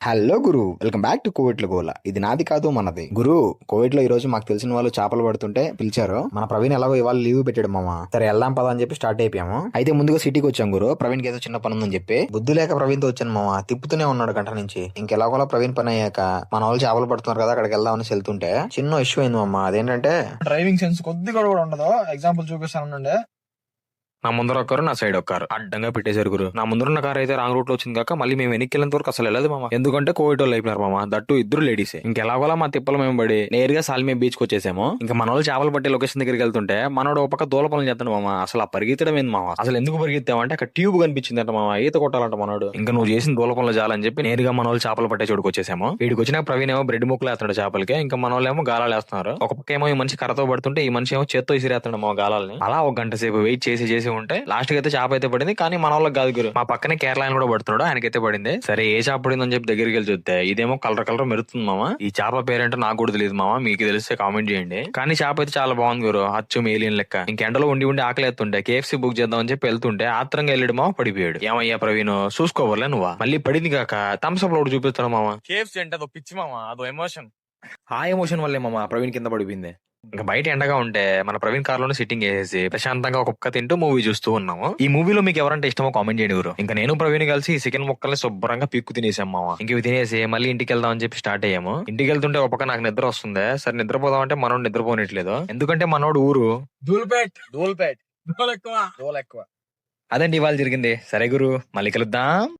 Hello గురు welcome back to కోవిడ్ల గోల ఇది నాది కాదు మనది. గురు కోవిడ్లో ఈ రోజు మాకు తెలిసిన వాళ్ళు చేపలు పడుతుంటే పిలిచారు. మన ప్రవీణ్ ఎలాగో ఇవాళ లీవ్ పెట్టాడు మామ. సరే వెళ్దాం పదా అని చెప్పి స్టార్ట్ అయిపోయాము. అయితే ముందుగా సిటీకి వచ్చాం గురు. ప్రవీణ్కి ఏదో చిన్న పని ఉందని చెప్పి బుద్ధి లేక ప్రవీణ్తో వచ్చాను మామ. తిప్పుతూనే ఉన్నాడు గంట నుంచి. ఇంకెలాగోలా ప్రవీణ్ పని అయ్యాక మన వాళ్ళు చేపలు పడుతున్నారు కదా అక్కడికి వెళ్దామని వెళ్తుంటే చిన్న ఇష్యూ అయింది మామ. అదేంటంటే డ్రైవింగ్ సెన్స్ కొద్దిగా కూడా ఉండదు. ఎగ్జాంపుల్ చూపిస్తాను నా ముందర ఒక్కరు నా సైడ్ ఒక్కరు. అడ్డంగా పెట్టేశారు గురు. నా ముందరున్న కార్ అయితే రాంగ్ రూట్లో వచ్చింది కాక మళ్ళీ మేము వెనక్కి వెళ్ళేంత వరకు అసలు వెళ్ళదు మామ. ఎందుకంటే కోవిడ్ వాళ్ళు అయిపోయినారు మామ. దట్టు ఇద్దరు లేడీసే ఇంకెలాగోలా మా తిప్పలు మేము పడి నేరుగా సాల్మే బీచ్కి వచ్చేసాము. ఇంకా మన వాళ్ళు చేపలు పట్టే లొకేషన్ దగ్గరికి వెళ్తుంటే మనోడు ఒక పక్క దూల పనులు చేస్తాడు మామ. అసలు ఆ పరిగెత్తడం ఏంది మామ? అసలు ఎందుకు పరిగెత్తామంటే అక్కడ ట్యూబ్ కనిపించింది అంట మామ. ఈత కొట్టాలంట మనోడు. ఇంకా నువ్వు చేసిన దూల పనులు చాలని చెప్పి నేరుగా మన వాళ్ళు చేపలు పట్టే చోటుకు వచ్చేసాము. వీడికి వచ్చిన ప్రవీణ్ ఏమో బ్రెడ్ ముక్కలు వేస్తున్నాడు చేపలకి. ఇంకా మన వాళ్ళు ఏమో గాలాలు వేస్తున్నారు. ఒక పక్క ఏమో ఈ మనిషి కర్రతో పడుతుంటే ఈ మనిషి ఏమో చేత్తో ఇసిరేస్తున్నాడు మా గాలాలని. అలా ఒక గంట సేపు వెయిట్ చేసి చేసి ఉంటే లాస్ట్కి అయితే చేప అయితే పడింది. కానీ మన వాళ్ళకి కాదు గురు. మా పక్కనే కేరళ ఆయన కూడా పడుతున్నాడు. ఆయనకైతే పడింది. సరే ఏ చేప పడిందని చెప్పి దగ్గరికి వెళ్ళి చూస్తే ఇదేమో కలర్ కలర్ మెరుతుంది మామ. ఈ చేప పేరేంటో నాకు కూడా తెలియదు మామ. మీకు తెలిస్తే కామెంట్ చేయండి. కానీ చేప అయితే చాలా బాగుంది గురు. అచ్చు మేలియన్ లెక్క. ఇంకెండలో ఉండి ఉండి ఆకలి ఎత్తుంటే కేఎఫ్సీ బుక్ చేద్దాం అని చెప్పి వెళ్తుంటే ఆత్రంగా వెళ్ళాడు మామ పడిపోయాడు. ఏమయ్యా ప్రవీణ్ చూసుకోవాలే నువ్వా? మళ్ళీ పడింది కాక థమ్స్ అప్లో చూపిస్తాడు మామ. కేఎఫ్సీ అంటే అదో పిచ్చి మామ. అదో ఎమోషన్ ఆ ఎమోషన్ వల్లే మామ ప్రవీణ్ కింద పడిపోయింది. ఇంకా బయట ఎండగా ఉంటే మన ప్రవీణ్ కార్లోనే సిట్టింగ్ వేసేసి ప్రశాంతంగా ఒక కుక్క తింటూ మూవీ చూస్తూ ఉన్నాము. ఈ మూవీలో మీకు ఎవరంటే ఇష్టమో కామెంట్ చేయండి గురు. ఇంకా నేను ప్రవీణ్ కలిసి ఈ చికెన్ ముక్కల్ని శుభ్రంగా పీక్కు తినేసాం మామ. ఇంక ఇవి తినేసి మళ్ళీ ఇంటికి వెళ్దాం అని చెప్పి స్టార్ట్ అయ్యాము. ఇంటికి వెళ్తుంటే ఒక పక్క నాకు నిద్ర వస్తుంది. సరే నిద్రపోదాం అంటే మనోడు నిద్రపోనట్లేదు. ఎందుకంటే మనోడు ఊరు ధూల్పేట్. ధూల్పేట్. ధూల్ ఎక్కువ. ధూల్ ఎక్కువ. అదండి ఇవాళ జరిగింది. సరే గురు మళ్ళీ కలుద్దాం.